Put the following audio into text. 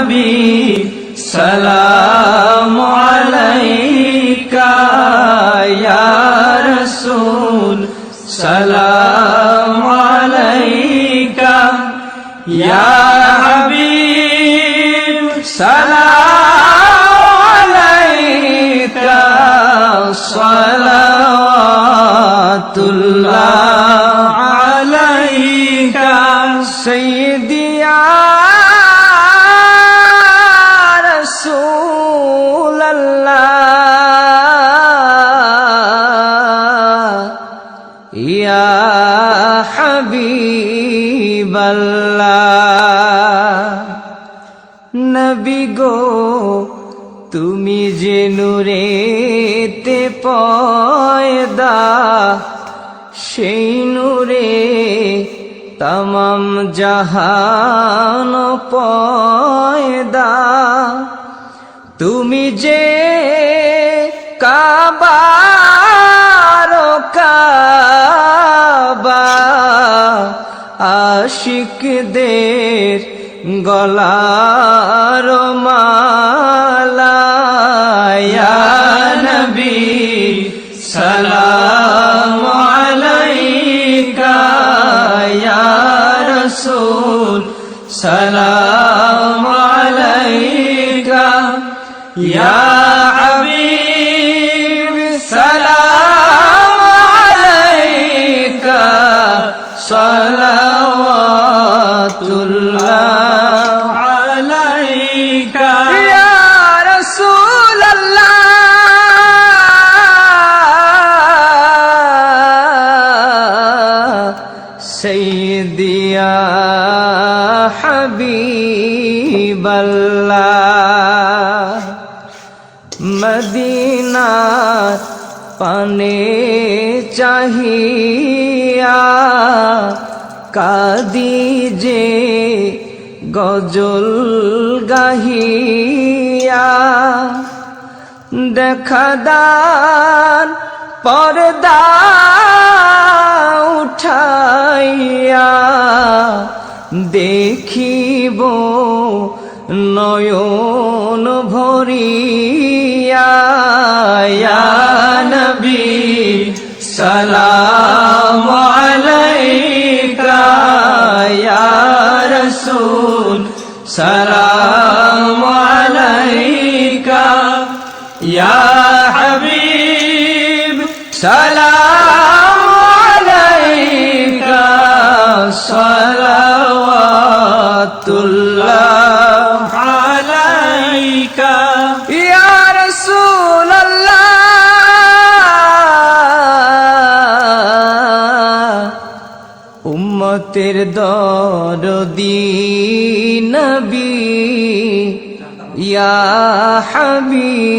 نبي سلام عليك يا رسول سلام عليك يا حبيب سلام عليك صلوات الله عليك سيدي ইয়া গো, তুমি যে নূরে তে পয়দা, সেই নূরে তমাম জাহান পয়দা। তুমি যে কাবা আশিকদের গলার মালা ইয়া নবী সালাম আলাইকা ইয়া রাসূল সালাম আলাইকা ইয়া হাবিবাল্লাহ মদিনার পানে চাহিয়া কাদি যে গজল গাহিয়া দেখা দান পর্দা দেখিব নয়ন ভরিয়া নবী সালাম আলাইকা ইয়া রাসূল সালাম আলাইকা ইয়া উম্মতের দরদি নবী। ইয়া হাবিব।